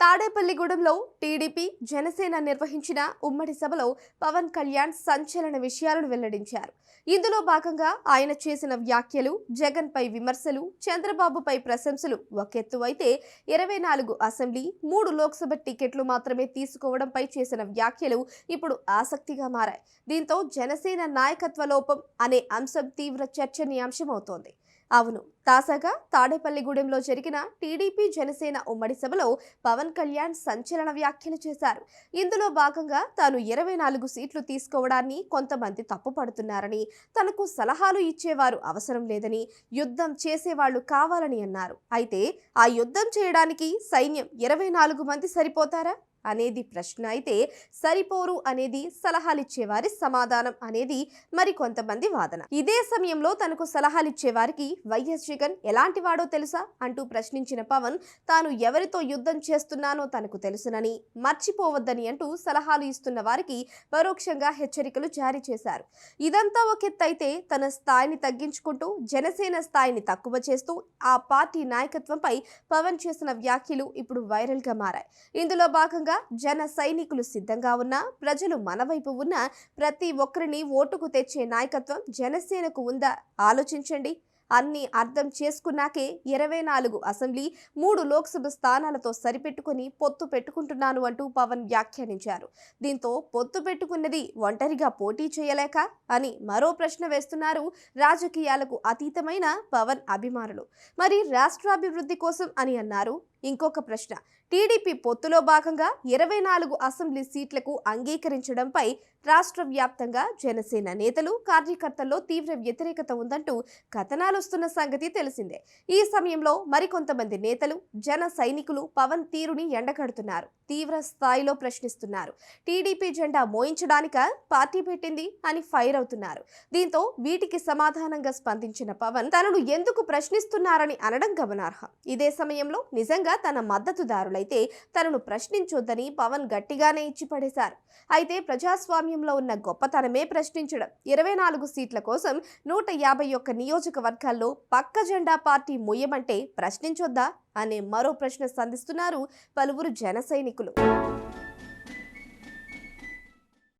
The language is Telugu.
తాడేపల్లిగూడెంలో టీడీపీ జనసేన నిర్వహించిన ఉమ్మడి సభలో పవన్ కళ్యాణ్ సంచలన విషయాలను వెల్లడించారు. ఇందులో భాగంగా ఆయన చేసిన వ్యాఖ్యలు జగన్ పై విమర్శలు చంద్రబాబుపై ప్రశంసలు ఒకెత్తు అయితే ఇరవై నాలుగు అసెంబ్లీ మూడు లోక్సభ టికెట్లు మాత్రమే తీసుకోవడంపై చేసిన వ్యాఖ్యలు ఇప్పుడు ఆసక్తిగా మారాయి. దీంతో జనసేన నాయకత్వ లోపం అనే అంశం తీవ్ర చర్చనీయాంశమవుతోంది. అవును తాజాగా తాడేపల్లిగూడెంలో జరిగిన టీడీపీ జనసేన ఉమ్మడి సభలో పవన్ కళ్యాణ్ సంచలన వ్యాఖ్యలు చేశారు. ఇందులో భాగంగా తాను ఇరవై నాలుగు సీట్లు తీసుకోవడాన్ని కొంతమంది తప్పుపడుతున్నారని తనకు సలహాలు ఇచ్చేవారు అవసరం లేదని యుద్ధం చేసేవాళ్ళు కావాలని అన్నారు. అయితే ఆ యుద్ధం చేయడానికి సైన్యం ఇరవై నాలుగు మంది సరిపోతారా? అనేది ప్రశ్న అయితే సరిపోరు అనేది సలహాలిచ్చేవారి సమాధానం అనేది మరి కొంతమంది వాదన. ఇదే సమయంలో తనకు సలహాలిచ్చేవారికి వైఎస్ జగన్ ఎలాంటి వాడో తెలుసా అంటూ ప్రశ్నించిన పవన్ తాను ఎవరితో యుద్ధం చేస్తున్నానో తనకు తెలుసునని. మర్చిపోవద్దని అంటూ సలహాలు ఇస్తున్న వారికి పరోక్షంగా హెచ్చరికలు జారీ చేశారు. ఇదంతా ఒక ఎత్తైతే తన స్థాయిని తగ్గించుకుంటూ జనసేన స్థాయిని తక్కువ చేస్తూ ఆ పార్టీ నాయకత్వంపై పవన్ చేసిన వ్యాఖ్యలు ఇప్పుడు వైరల్గా మారాయి. ఇందులో భాగంగా జన సైనికులు సిద్ధంగా ఉన్నా ప్రజలు మనవైపు ఉన్న ప్రతి ఒక్కరిని ఓటుకు తెచ్చే నాయకత్వం జనసేనకు ఉందా? ఆలోచించండి. అన్ని అర్థం చేసుకున్నాకే ఇరవై నాలుగు అసెంబ్లీ మూడు లోక్సభ స్థానాలతో సరిపెట్టుకుని పొత్తు పెట్టుకుంటున్నాను అంటూ పవన్ వ్యాఖ్యానించారు. దీంతో పొత్తు పెట్టుకున్నది ఒంటరిగా పోటీ చేయలేక అని మరో ప్రశ్న వేస్తున్నారు రాజకీయాలకు అతీతమైన పవన్ అభిమానులు. మరి రాష్ట్రాభివృద్ధి కోసం అని అన్నారు ఇంకొక ప్రశ్న. టీడీపీ పొత్తులో భాగంగా ఇరవై నాలుగు అసెంబ్లీ సీట్లకు అంగీకరించడంపై రాష్ట్ర వ్యాప్తంగా జనసేన నేతలు కార్యకర్తల్లో తీవ్ర వ్యతిరేకత ఉందంటూ కథనాలు వస్తున్న సంగతి తెలిసిందే. ఈ సమయంలో మరికొంతమంది నేతలు జన సైనికులు పవన్ తీరుని ఎండగడుతున్నారు. తీవ్ర స్థాయిలో ప్రశ్నిస్తున్నారు. టీడీపీ జెండా మోయించడానిక పార్టీ పెట్టింది అని ఫైర్ అవుతున్నారు. దీంతో వీటికి సమాధానంగా స్పందించిన పవన్ తనను ఎందుకు ప్రశ్నిస్తున్నారని అనడం గమనార్హం. ఇదే సమయంలో నిజంగా తన మద్దతుదారులైతే తనను ప్రశ్నించొద్దని పవన్ గట్టిగానే ఇచ్చి పడేశారు అయితే ప్రజాస్వామ్యంలో ఉన్న గొప్పతనమే ప్రశ్నించడం. ఇరవై నాలుగు సీట్ల కోసం నూట యాభై ఒక్క నియోజకవర్గాల్లో పక్క జెండా పార్టీ మొయ్యమంటే ప్రశ్నించొద్దా? అనే మరో ప్రశ్న సంధిస్తున్నారు పలువురు జన సైనికులు.